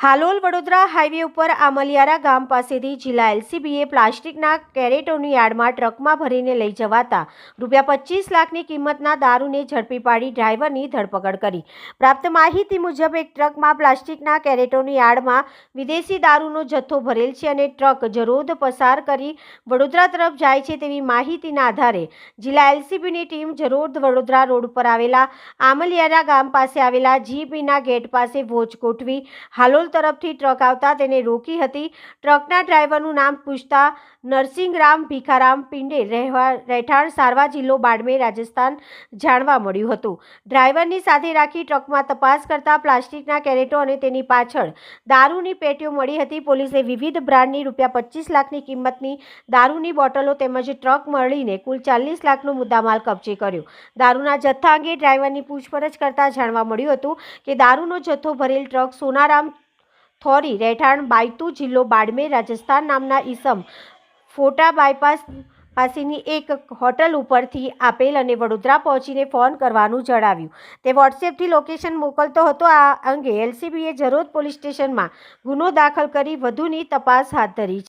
Halol Vadodara highway ઉપર આમલિયારા ગામ પાસેથી જિલ્લા એલસીબીએ પ્લાસ્ટિકના કેરેટોની યાર્ડમાં ટ્રકમાં ભરીને લઈ જવાતા રૂપિયા પચીસ લાખની કિંમતના દારૂને ઝડપી પાડી ડ્રાઈવરની ધરપકડ કરી. પ્રાપ્ત માહિતી મુજબ, એક ટ્રકમાં પ્લાસ્ટિકના કેરેટોની યાર્ડમાં વિદેશી દારૂનો જથ્થો ભરેલ છે અને ટ્રક જરોધ પસાર કરી વડોદરા તરફ જાય છે તેવી માહિતીના આધારે જિલ્લા એલસીબીની ટીમ જરોદ વડોદરા રોડ પર આવેલા આમલિયારા ગામ પાસે આવેલા જીબીના ગેટ પાસે વોચ ગોઠવી હાલોલ તરફથી ટ્રક આવતા તેને રોકી હતી. ટ્રકના ડ્રાઈવરનું નામ પૂછતા નરસિંગરામ ભીખારામ પિંડે રહેવા, રહેઠાણ સારવા જિલ્લો બાડમેર, રાજસ્થાન જાણવા મળ્યું હતું. ડ્રાઈવરની સાથે રાખી ટ્રકમાં તપાસ કરતા પ્લાસ્ટિકના કેરેટો અને તેની પાછળ દારૂની પેટીઓ મળી હતી. પોલીસે વિવિધ બ્રાન્ડની રૂપિયા પચીસ લાખની કિંમતની દારૂની બોટલો તેમજ ટ્રક મળીને કુલ ચાલીસ લાખનો મુદ્દામાલ કબજે કર્યો. દારૂના જથ્થા અંગે ડ્રાઈવરની પૂછપરછ કરતા જાણવા મળ્યું હતું કે દારૂનો જથ્થો ભરેલ ટ્રક સોનારામ થોરી રહેઠાણ બાયતુ જિલ્લો બાડમેર, રાજસ્થાન નામના ઈસમ ફોટા બાયપાસ પાસેની એક હોટલ ઉપરથી આપેલ અને વડોદરા પહોંચીને ફોન કરવાનું જણાવ્યું. તે વોટ્સએપથી લોકેશન મોકલતો હતો. આ અંગે એલસીબીએ જરોદ પોલીસ સ્ટેશનમાં ગુનો દાખલ કરી વધુની તપાસ હાથ ધરી છે.